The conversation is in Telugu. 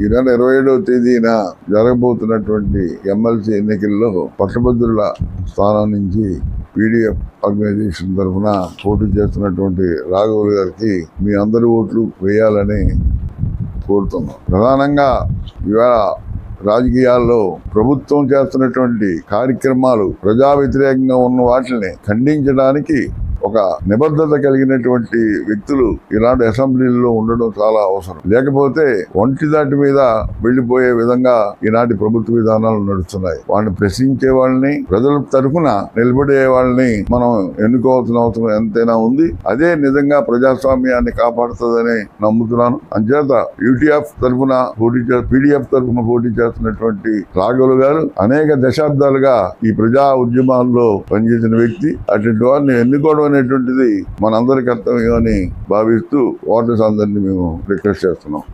ఈ నెల ఇరవై ఏడవ తేదీన జరగబోతున్నటువంటి ఎమ్మెల్సీ ఎన్నికల్లో పట్టభద్రుల స్థానం నుంచి పీడిఎఫ్ ఆర్గనైజేషన్ తరఫున పోటీ చేస్తున్నటువంటి రాఘవులు గారికి మీ అందరి ఓట్లు వేయాలని కోరుతున్నాం. ప్రధానంగా ఇవాళ రాజకీయాల్లో ప్రభుత్వం చేస్తున్నటువంటి కార్యక్రమాలు ప్రజా వ్యతిరేకంగా ఉన్న వాటిని ఖండించడానికి ఒక నిబద్ధత కలిగినటువంటి వ్యక్తులు ఇలాంటి అసెంబ్లీల్లో ఉండడం చాలా అవసరం. లేకపోతే ఒంటి దాటి మీద వెళ్ళిపోయే విధంగా ఈనాటి ప్రభుత్వ విధానాలు నడుస్తున్నాయి. వాళ్ళని ప్రశ్నించే వాళ్ళని ప్రజల తరఫున నిలబడే వాళ్ళని మనం ఎన్నుకోవాల్సిన అవసరం ఎంతైనా ఉంది. అదే నిజంగా ప్రజాస్వామ్యాన్ని కాపాడుతుందని నమ్ముతున్నాను. అంచేత యూటీఎఫ్ తరఫున పోటీ పీడిఎఫ్ తరఫున పోటీ చేస్తున్నటువంటి రాఘవులు గారు అనేక దశాబ్దాలుగా ఈ ప్రజా ఉద్యమాల్లో పనిచేసిన వ్యక్తి. అటువంటి వారిని ఎన్నుకోవడం అనేటువంటిది మనందరి కర్తవ్యం అని భావిస్తూ ఓటర్స్ అందరినీ మేము రిక్వెస్ట్ చేస్తున్నాం.